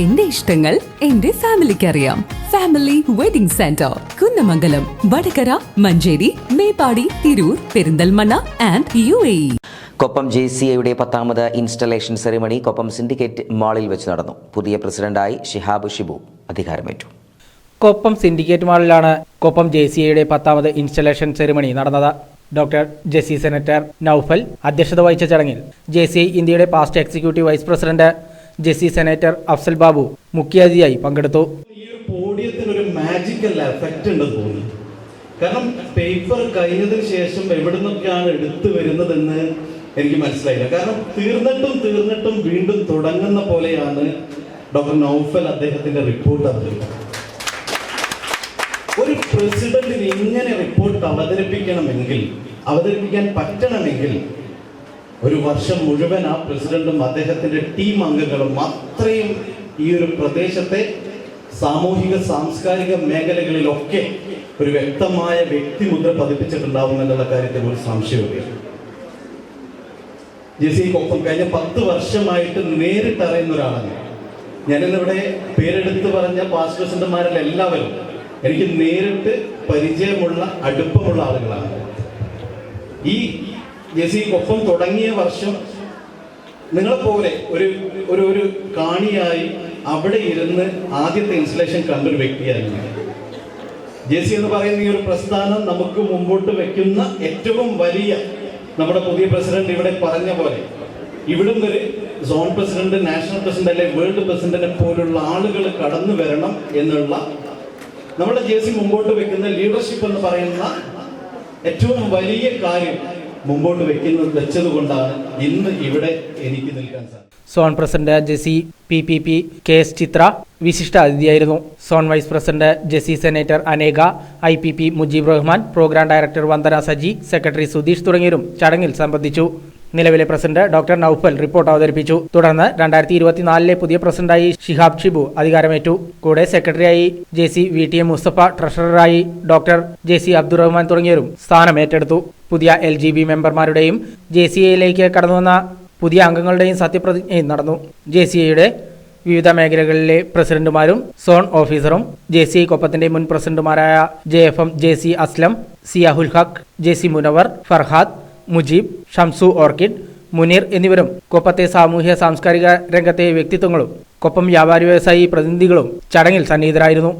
എന്റെ ഇഷ്ടങ്ങൾ എന്റെ ഫാമിലിക്ക് അറിയാം family wedding centre Kunnamangalam Vadakara Manjeri Meppadi Tirur Perinthalmanna and U A Koppam J C എയുടെ പത്താമത് ഇൻസ്റ്റലേഷൻ സെറിമണി കൊപ്പം സിൻഡിക്കേറ്റ് മാളിൽ വെച്ച് നടന്നു. പുതിയ പ്രസിഡന്റായി ഷിഹാബ് ഷിബു അധികാരമേറ്റു. കൊപ്പം സിൻഡിക്കേറ്റ് മാളിലാണ് കൊപ്പം ജെ സി എയുടെ പത്താമത് ഇൻസ്റ്റലേഷൻ സെറിമണി നടന്നത്. ഡോക്ടർ ജെസി സെനറ്റർ നൌഫൽ അധ്യക്ഷത വഹിച്ച ചടങ്ങിൽ ജെ സി ഇന്ത്യയുടെ past executive vice president JC senator Afsal Babu മുഖ്യാതിഥിയായി പങ്കെടുത്തു. ഈ ഒരു എഫക്റ്റ് ഉണ്ട് കാരണം പേപ്പർ കഴിഞ്ഞതിന് ശേഷം എവിടെ നിന്നൊക്കെയാണ് എടുത്തു വരുന്നതെന്ന് എനിക്ക് മനസ്സിലായില്ല. കാരണം തീർന്നിട്ടും തീർന്നിട്ടും വീണ്ടും തുടങ്ങുന്ന പോലെയാണ് ഡോക്ടർ നൗഫൽ അദ്ദേഹത്തിന്റെ റിപ്പോർട്ട് അവതരിപ്പിക്കുന്നത്. ഒരു പ്രസിഡന്റിന് ഇങ്ങനെ റിപ്പോർട്ട് അവതരിപ്പിക്കണമെങ്കിൽ അവതരിപ്പിക്കാൻ പറ്റണമെങ്കിൽ ഒരു വർഷം മുഴുവൻ ആ പ്രസിഡന്റും അദ്ദേഹത്തിന്റെ ടീം അംഗങ്ങളും അത്രയും ഈ ഒരു പ്രദേശത്തെ സാമൂഹിക സാംസ്കാരിക മേഖലകളിലൊക്കെ ഒരു വ്യക്തമായ വ്യക്തിമുദ്ര പതിപ്പിച്ചിട്ടുണ്ടാവും എന്നുള്ള കാര്യത്തിൽ ഒരു സംശയമില്ല ജെസിക്കൊപ്പം കഴിഞ്ഞ പത്ത് വർഷമായിട്ട് നേരിട്ട് അറിയുന്ന ഒരാളാണ് ഞാനിന്നിവിടെ പേരെടുത്ത് പറഞ്ഞ പാസ്റ്റ് പ്രസിഡന്റുമാരിൽ എല്ലാവരും എനിക്ക് നേരിട്ട് പരിചയമുള്ള അടുപ്പമുള്ള ആളുകളാണ്. ഈ ജെസിക്കൊപ്പം തുടങ്ങിയ വർഷം നിങ്ങളെപ്പോലെ ഒരു ഒരു ഒരു കാണിയായി അവിടെ ഇരുന്ന് ആദ്യത്തെ ഇൻസ്റ്റലേഷൻ കണ്ടൊരു വ്യക്തിയായിരുന്നു. ജെസി എന്ന് പറയുന്ന ഈ ഒരു പ്രസ്ഥാനം നമുക്ക് മുമ്പോട്ട് വെക്കുന്ന ഏറ്റവും വലിയ നമ്മുടെ പുതിയ പ്രസിഡന്റ് ഇവിടെ പറഞ്ഞ പോലെ ഇവിടുന്ന് ഒരു സോൺ പ്രസിഡന്റ് നാഷണൽ പ്രസിഡന്റ് അല്ലെ വേൾഡ് പ്രസിഡന്റിനെ പോലുള്ള ആളുകൾ കടന്നു വരണം എന്നുള്ള നമ്മുടെ ജെ സി മുമ്പോട്ട് വെക്കുന്ന ലീഡർഷിപ്പ് എന്ന് പറയുന്ന ഏറ്റവും വലിയ കാര്യം മുമ്പോട്ട് വെക്കുന്നത് വെച്ചതുകൊണ്ടാണ് ഇന്ന് ഇവിടെ എനിക്ക് നിൽക്കാൻ സാധിച്ചത്. Zone president JC P P P K S Chithra വിശിഷ്ട അതിഥിയായിരുന്നു zone vice president JC senator അനേക I P P Mujeeb Rahman program director Vandana Saji secretary Sudheesh തുടങ്ങിയവരും ചടങ്ങിൽ സംബന്ധിച്ചു. നിലവിലെ പ്രസിഡന്റ് ഡോക്ടർ നൌഫൽ റിപ്പോർട്ട് അവതരിപ്പിച്ചു. തുടർന്ന് രണ്ടായിരത്തി ഇരുപത്തിനാലിലെ പുതിയ പ്രസിഡന്റായി ഷിഹാബ് ഷിബു അധികാരമേറ്റു. കൂടെ സെക്രട്ടറിയായി J C V T M Mustafa ട്രഷററായി doctor J C Abdurahman തുടങ്ങിയവരും സ്ഥാനമേറ്റെടുത്തു. പുതിയ എൽ ജി ബി മെമ്പർമാരുടെയും ജെ സി എയിലേക്ക് കടന്നുവന്ന പുതിയ അംഗങ്ങളുടെയും സത്യപ്രതിജ്ഞയും നടന്നു. ജെ സി എയുടെ വിവിധ മേഖലകളിലെ പ്രസിഡന്റുമാരും സോൺ ഓഫീസറും ജെ സി കൊപ്പത്തിന്റെ മുൻ പ്രസിഡന്റുമാരായ J F M J C Aslam Siyahul Haq J C Munavar Farhad Mujeeb Shamsu orchid Muneer എന്നിവരും കൊപ്പത്തെ സാമൂഹ്യ സാംസ്കാരിക രംഗത്തെ വ്യക്തിത്വങ്ങളും കൊപ്പം വ്യാപാരി വ്യവസായി പ്രതിനിധികളും ചടങ്ങിൽ സന്നിഹിതരായിരുന്നു.